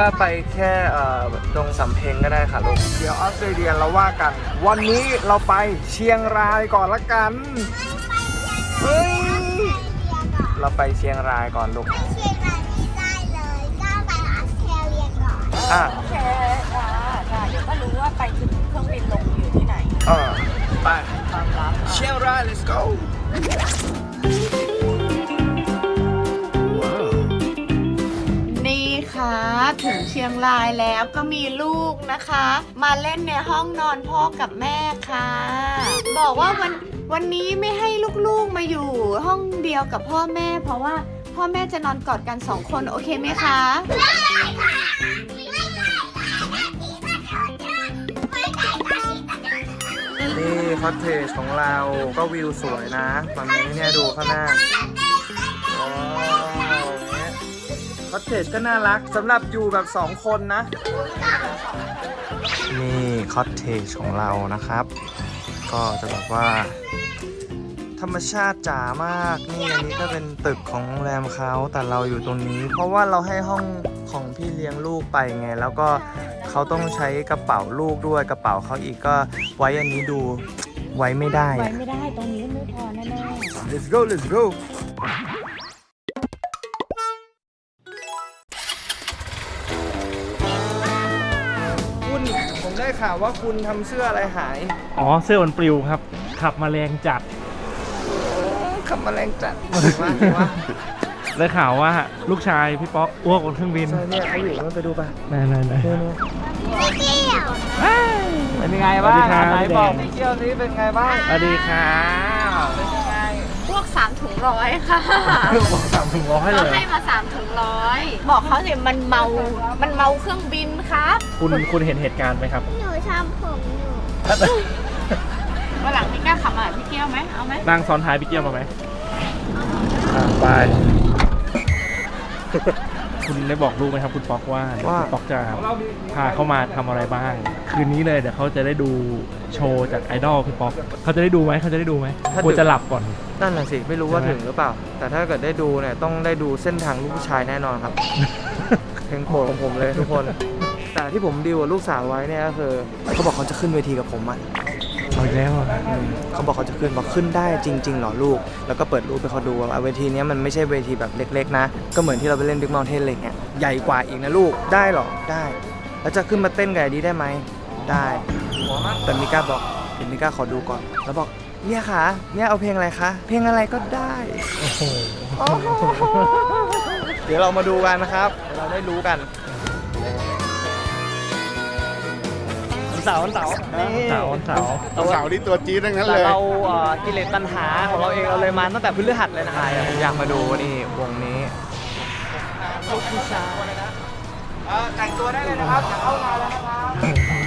ว่าไปแค่เอ่อดงสำเพ็งก็ได้ค่ะลูกเดี๋ยวออสเตรเลียเราว่ากัน วันนี้เราไปเชียงรายก่อนละกัน เฮ้ย เราไปเชียงรายก่อนลูกไปเชียงรายไม่ได้เลยก็ไปออสเตรเลียก่อนอะ โอเคค่ะค่ะเดี๋ยวก็รู้ว่าไปถึงเครื่องบินลงอยู่ที่ไหน เออไป ความลับ เชียงราย let's go ถึงเชียงรายแล้วก็มีลูกนะคะ มาเล่นในห้องนอนพ่อกับแม่ค่ะ บอกว่าวันวันนี้ไม่ให้ลูกๆมาอยู่ห้องเดียวกับพ่อแม่ เพราะว่าพ่อแม่จะนอนกอดกันสองคนโอเคไหมคะนี่คอตเทจของเราก็วิวสวยนะฝั่งนี้เนี่ยดูข้างหน้า คอตเทจก็น่ารักสำหรับอยู่แบบ2คนนะ นี่คอตเทจของเรานะครับ ก็จะแบบว่า ธรรมชาติจ๋ามากนี่อันนี้ก็เป็นตึกของโรงแรมเขาแต่เราอยู่ตรงนี้ เพราะว่าเราให้ห้องของพี่เลี้ยงลูกไปไง แล้วก็เขาต้องใช้กระเป๋าลูกด้วยกระเป๋าเขาอีกก็ไว้อันนี้ดูไว้ไม่ได้ไว้อะ ไม่ได้ตรงนี้ไม่พอแน่ let's go let's go คุ ข่าวว่าคุณทำเสื้ออะไรหายอ๋อเสื้อมันปลิวครับ ขับมาแรงจัด ขับแมลงจัดว่าว่าได้ข่าวว่าลูกชายพี่ป๊อกอ้วกบนเครื่องบินใช่เนี่ยเขาอยู่นั่นไปดูป่ะนั่นนั่นนั่นเนี่ยเนี่ยเที่ยวเป็นยังไงบ้างสวัสดีครับไหนพี่แดงบอกพี่เที่ยวซิเป็นไงบ้าง สวัสดีครับ ร้อยค่ะบอกสามถึงร้อยเลเขาย ให้มาสามถุงร้อยบอกเขาสิมันเมา มันเมาเครื่องบินครับคุณคุณเห็นเหตุการณ์ไหมครับ หนูทำผมอยู่วันหลังพี่กล้าขับมาหาพี่เกี้ยวไหมเอาไหมนั่งซ้อนท้ายพี่เกียวมาไหมอะไป คุณได้บอกลูกไหมครับคุณป๊อกว่าว่า คุณป๊อกจะพาเขามาทำอะไรบ้าง คืนนี้เลยเดี๋ยวเขาจะได้ดูโชว์จากไอดอลพี่ป๊อกเขาจะได้ดูไหมเขาจะได้ดูไหมกลัวจะหลับก่อน นั่นแหละสิ ไม่รู้ว่าใช่ไหม ถึงหรือเปล่า แต่ถ้าเกิดได้ดูเนี่ย ต้องได้ดูเส้นทางลูกผู้ชายแน่นอนครับ เพลงโปรดของผมเลยทุกคน แต่ที่ผมดีลกับลูกสาวไว้เนี่ยก็คือเขาบอกเขาจะขึ้นเวทีกับผมอะ เอาอีกแล้วอะอืมเขาบอกเขาจะขึ้นบอกขึ้นได้จริง ๆ เหรอลูก แล้วก็เปิดรูปไปเขาดูว่าเวทีเนี้ยมันไม่ใช่เวทีแบบเล็ก ๆ นะ ก็เหมือนที่เราไปเล่นบิ๊กม u ลเทนอะไรเงี้ยใหญ่กว่าอีกนะลูกได้เหรอได้ แล้วจะขึ้นมาเต้นกับไอ้ดีได้ไหมได้ แต่มิก้าบอกเดี๋ยวมิก้าขอดูก่อน แล้วบอกเนี่ยค่ะเนี่ยเอาเพลงอะไรคะเพลงอะไรก็ได้โอ้โหเดี๋ยวเรามาดูกันนะครับเดี๋ยวเราได้รู้กัน วันเสาร์วันเสาร์นี่เสาร์วันเสาร์สาวนี่ตัวจี๊ดทั้งนั้นแต่เลยเราเอ่อกิเลสตัณหาของเราเองเราเลยมาตั้งแต่พฤหัสเลยนะคะผมอยากมาดูนี่วงนี้ ลูกผู้ชายแต่งตัวได้เลยนะครับจะเข้างานแล้วนะครับ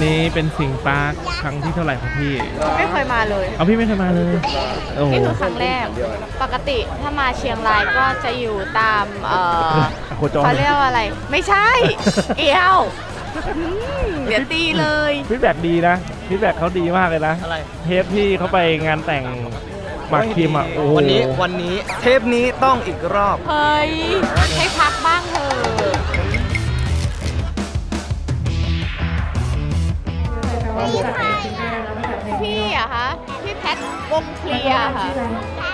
นนี้เป็นสิงห์ปาร์คครั้งที่เท่าไหร่ของพี่ ไม่เคยมาเลย เอาพี่ไม่เคยมาเลย โอ้โห นี่คือครั้งแรก ปกติถ้ามาเชียงรายก็จะอยู่ตาม เอ่อโคจร เขาเรียกว่าอะไร ไม่ใช่ เกี่ยวอืมเดี๋ยวตีเลย ฟีดแบ็กดีนะฟีดแบ็กเขาดีมากเลยนะ อะไร เทปที่เขาไปงานแต่งหมากคิมอะ โอ้โหวันนี้วันนี้เทปนี้ต้องอีกรอบ เฮ้ย ให้พักบ้างเถอะ พี่อะคะพี่แพทวงเคลียร์ค่ะ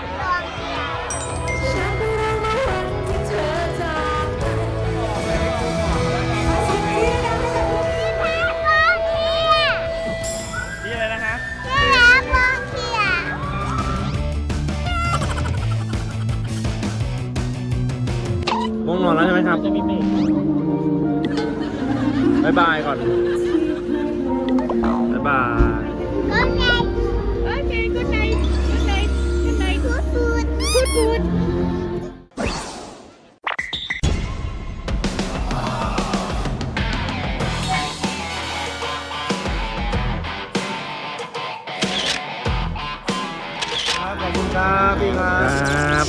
คุณครับพี่ครับ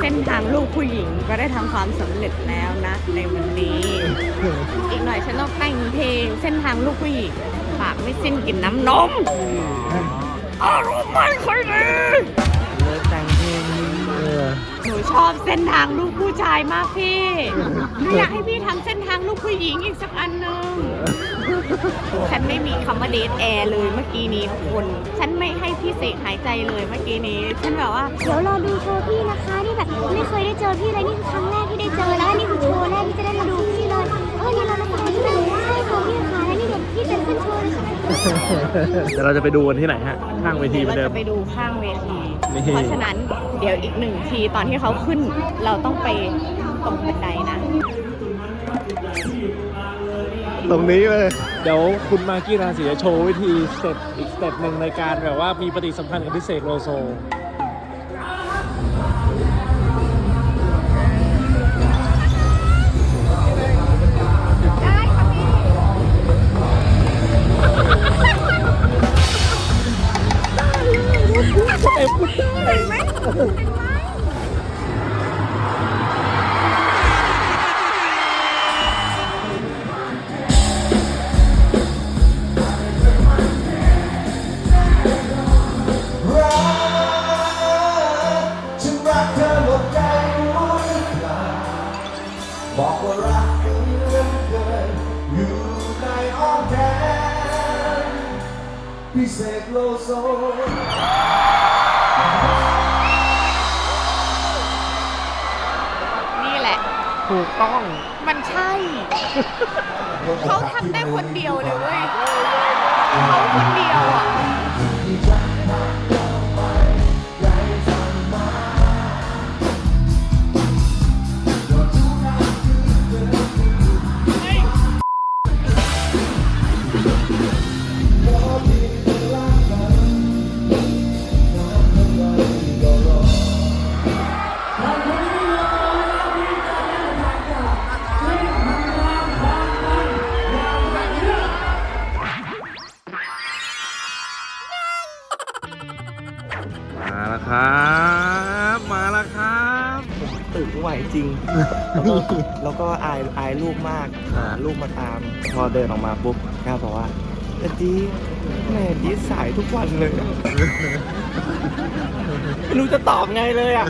เส้นทางลูกผู้หญิงก็ได้ทำความสำเร็จแล้วนะ ในวันนี้ อีกหน่อยฉันต้องแต่งเพลง เส้นทางลูกผู้หญิงปากไม่สิ้นกินน้ำนมอารมณ์ไม่ค่อยดี เส้นทางลูกผู้ชายมากพี่หนูอยากให้พี่ทำเส้นทางลูกผู้หญิงอีกสักอันหนึ่งฉันไม่มีคำว่าเดทแอร์เลยเมื่อกี้นี้คุณฉันไม่ให้พี่เสกหายใจเลยเมื่อกี้นี้ ฉันแบบว่า เดี๋ยวรอดูโชว์พี่นะคะนี่แบบไม่เคยได้เจอพี่เลยนี่คือครั้งแรกที่ได้เจอแล้วนี่คือโชว์แรกที่จะได้มาดูพี่เลยเออนี่เรามาฟังใช่ไหมใช่ค่ะพี่ค่ะแล้วนี่เดี๋ยวพี่เป็นขึ้นโชว์เลยใช่ไหมเดี๋ยวเราจะไปดูกันที่ไหนฮะ ข้างเวทีเหมือนเดิเราม จะไปดูข้างเวทีนี่ เพราะฉะนั้นเดี๋ยวอีกหนึ่งทีตอนที่เขาขึ้น เราต้องไปตรงบันไดนะ ตรงนี้เลย เดี๋ยวคุณมากกี้ราศีจะโชว์วิธีสเต็ปอีกสเต็ปหนึ่งในการแบบว่ามีปฏิสัมพันธ์กับพิเศษโลโซ พิเศษโลโซนี่แหละ ถูกต้อง มันใช่ เขาทำได้คนเดียวเลยเว้ยเขาคนเดียวอะ อบไงเลยอะ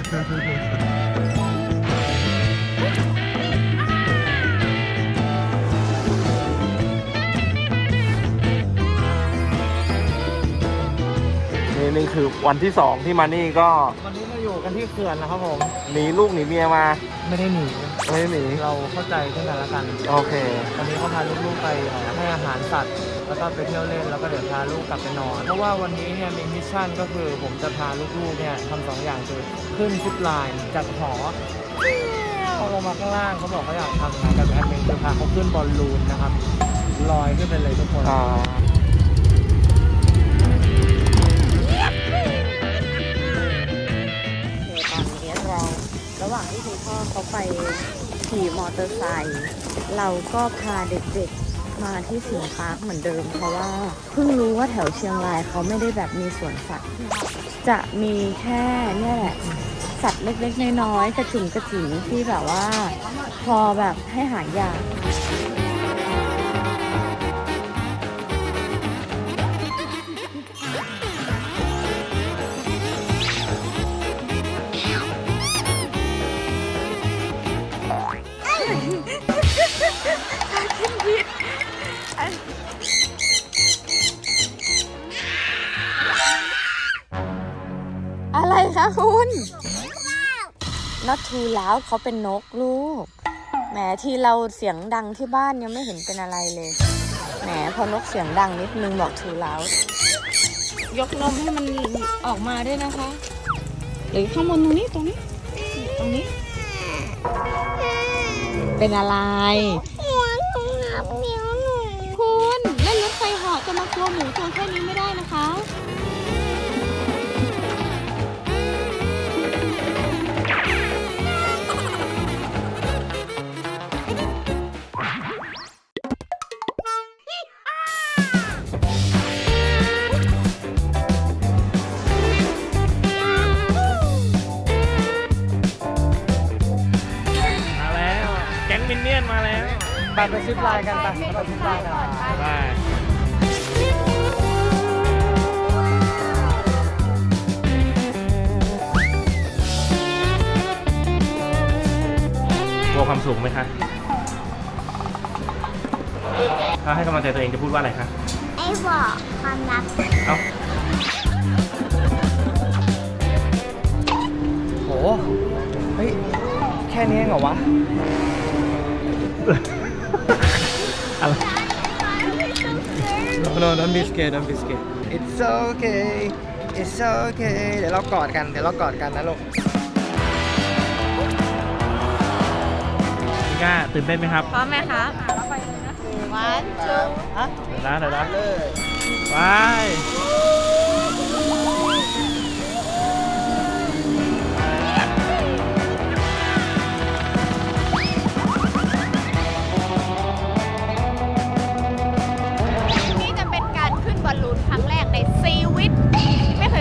นี่นี่คือวันที่สองที่มานี่ก็วันนี้มาอยู่กันที่เขื่อนนะครับผม หนีลูกหนีเมียมา ไม่ได้หนี ไม่ได้หนี เราเข้าใจซึ่งกันและกัน โอเค วันนี้เขาพาลูกๆไปเอ่อให้อาหารสัตว์ แล้วก็ไปเที่ยวเล่นแล้วก็เดี๋ยวพาลูกกลับไปนอน เพราะว่าวันนี้เนี่ยมีมิชชั่นก็คือผมจะพาลูกๆเนี่ยทำสองอย่างคือขึ้นซิปไลน์จากหอเอาลงมาข้างล่างเขาบอกเขาอยากทำนะกับอันหนึงคือพาเขาขึ้นบอลลูนนะครับลอยขึ้นไปเลยทุกคนอ่าตอนนี้เราระหว่างที่คุณพ่อเขาไปขี่มอเตอร์ไซค์เราก็พาเด็กๆ มาที่สวนปาร์คเหมือนเดิม เพราะว่าเพิ่งรู้ว่าแถวเชียงรายเขาไม่ได้แบบมีสวนสัตว์จะมีแค่เนี่ยแหละสัตว์เล็กๆน้อยๆกระจุ่มกระจิ๋งที่แบบว่า พอแบบให้หายาก too loud เขาเป็นนกลูก แหมที่เราเสียงดังที่บ้านยังไม่เห็นเป็นอะไรเลย แหมพอนกเสียงดังนิดนึงบอก too loud ยกนมให้มันออกมาด้วยนะคะ หรือข้างบนตรงนี้ตรงนี้ ตรงนี้ เป็นอะไร หัวหนูงับเหนียวหนูคุณเล่นรถไฟเหาะจะมากลัวหมูตัวแค่นี้ไม่ได้นะคะ ไปไปซิปไลน์กันไปไปซิปไลน์กัน บายกลัวความสูงไหมคะ ถ้าให้กำลังใจตัวเองจะพูดว่าอะไรคะ ไอ้บอกความรักเอ้า โห เฮ้ย แค่นี้เองเหรอวะ อะไร No, don't be scared, don't be scared. It's okay, it's okay. เดี๋ยวเรากอดกัน เดี๋ยวเรากอดกันนะลูกพี่ก้าตื่นเต้นไหมครับพร้อมไหมคะวันจูฮะเดี๋ยวนะเดี๋ยวนะเลยไป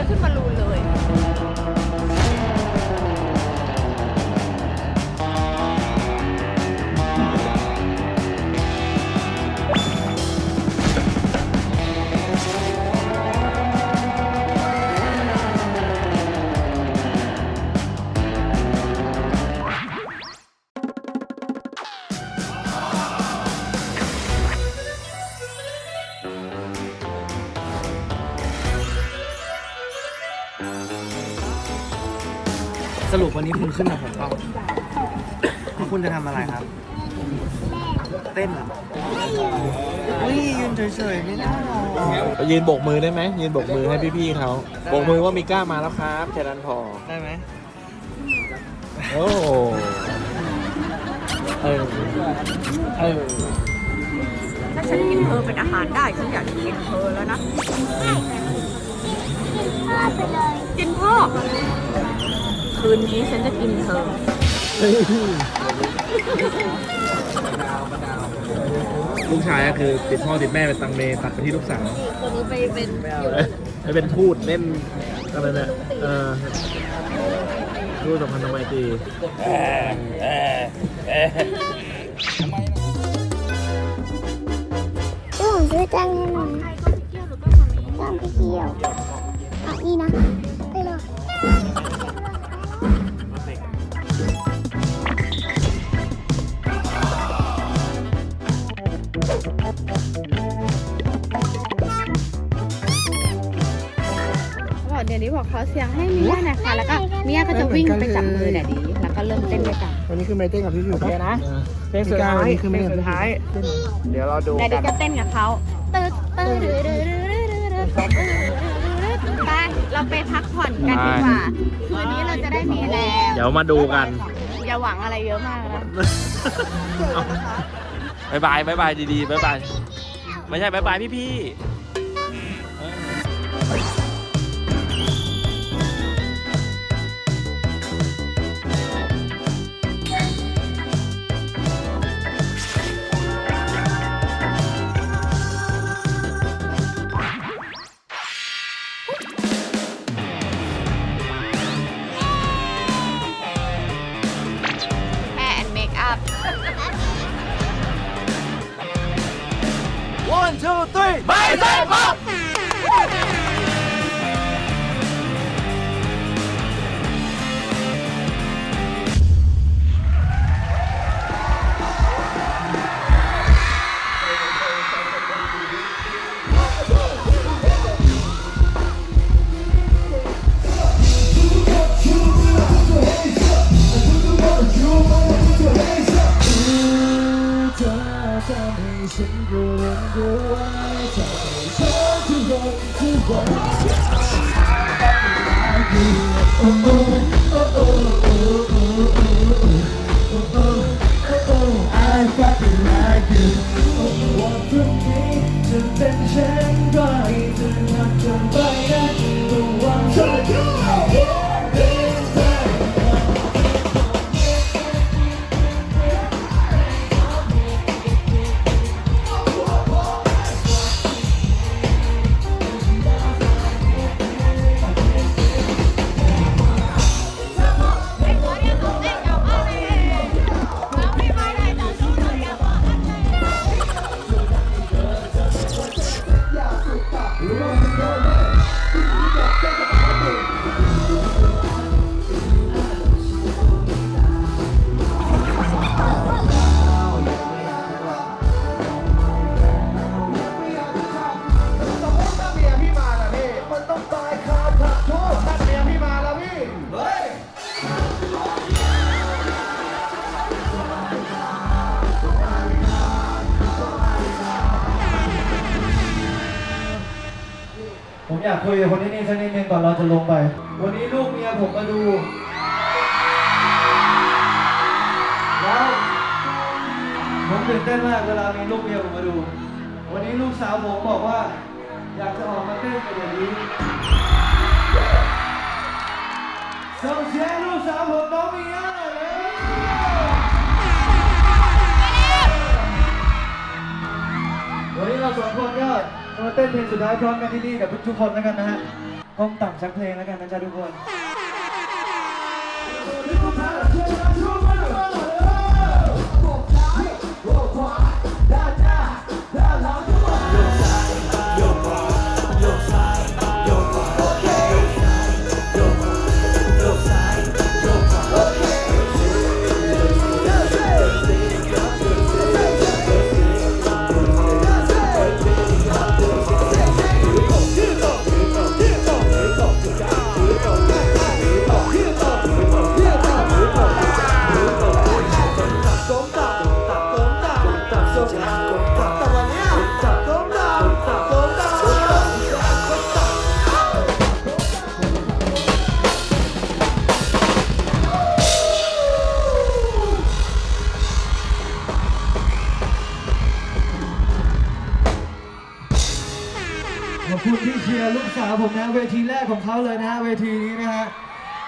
ขึ้นมาลลูนเลยำอะไรครับ เต้นเหรออุ้ยยืนเฉยๆไม่ได้หรอกยืนโบกมือได้ไหมยืนโบกมือให้พี่ๆเขาโบกมือว่ามีก้ามาแล้วครับแค่นั้นพอได้ไหมโอ้เออเออถ้าฉันกินเธอเป็นอาหารได้ฉันอยากจะกินเธอแล้วนะพลาดไปเลยกินพ่อคืนนี้ฉันจะกินเธอ ลูกชายก็คือติดพ่อติดแม่เป็นตังเมตัดไปที่ลูกสาวตัวนี้ไปเป็นไปเป็นทูตเล่นอะไรเนี่ยเออทูตสัมพันธไมตรีตู้ผมซื้อจังให้หน่อยจังไปเที่ยวอะนี่นะ เขาบอกเดี๋ยวนี้บอกขอเสียงให้มียาหน่ค่ะ แล้วก็มียาก็จะวิ่งไปจับมือเดี๋ยวนี้แล้วก็เริ่มเต้นไปวยกันวันนี้คือไม่เต้นกับพี่อยู่โอเคนะ เพลงสุดท้ายเพลงสุดท้าย เดี๋ยวเราดูเดี๋ยวดิจะเต้นกับเขาตึ๊ดตึ๊ดตึ๊ดตึ๊ดตึ๊ดตึ๊ดตึ๊ดไปเราไปพักผ่อนกันดีกว่า คืนนี้เราจะได้มีแรง เดี๋ยวมาดูกัน อย่าหวังอะไรเยอะมากนะ บายบายบายบายดีๆบายบายไม่ใช่บายบายพี่พี่ 就对，买三房。 친구는 좋아해. 저도 저도 좋아해 คุยกับคนที่นี่สักนิดนึงก่อนเราจะลงไป วันนี้ลูกเมียผมมาดู แล้วผมตื่นเต้นมากเวลามีลูกเมียผมมาดู วันนี้ลูกสาวผมบอกว่า อยากจะออกมาเต้นกับอย่างนี้ส่งเสียงลูกสาวผมน้องเมียหน่อย เต้นเพลงสุดท้ายพร้อมกันที่นี่กับทุกๆคนแล้วกันนะฮะก้มต่ำสักเพลงแล้วกันนะจ๊ะทุกคน ของเขาเลยนะฮะเวทีนี้นะฮะ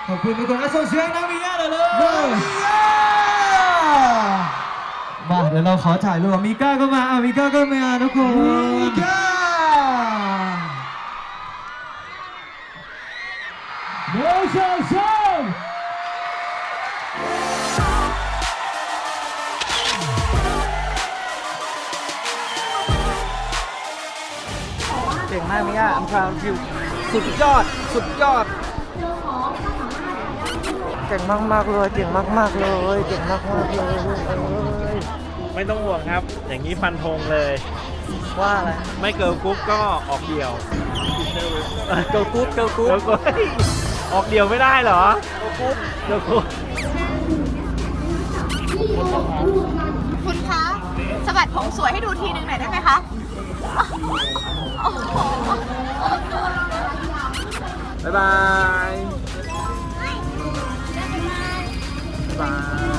ขอบคุณทุกคนอะส่งเสียงน้องมีย่าหน่อยเลยมาเดี๋ยวเราขอถ่ายรูปมีก้าก็มาอะมีก้าก็มาทุกคนมีก้าโมชั่นชั่นเก่งมากมิย่าอัมพราวคิว สุดยอด สุดยอด เก่งมากมากๆเลย เก่งมากมากๆเลย เก่งมากมากๆเลยลูกเอ้ยไม่ต้องห่วงครับ อย่างนี้ฟันธงเลย ว่าอะไร ไม่เกิร์ลกรุ๊ปก็ออกเดี่ยว เกิร์ลกรุ๊ปเกิร์ลกรุ๊ปเกิร์ลกรุ๊ปออกเดี่ยวไม่ได้เหรอ เกิร์ลกรุ๊ปคุณคะสะบัดผมสวยให้ดูทีนึงหน่อยได้ไหมคะ โอ้โห บ๊ายบาย บ๊ายบาย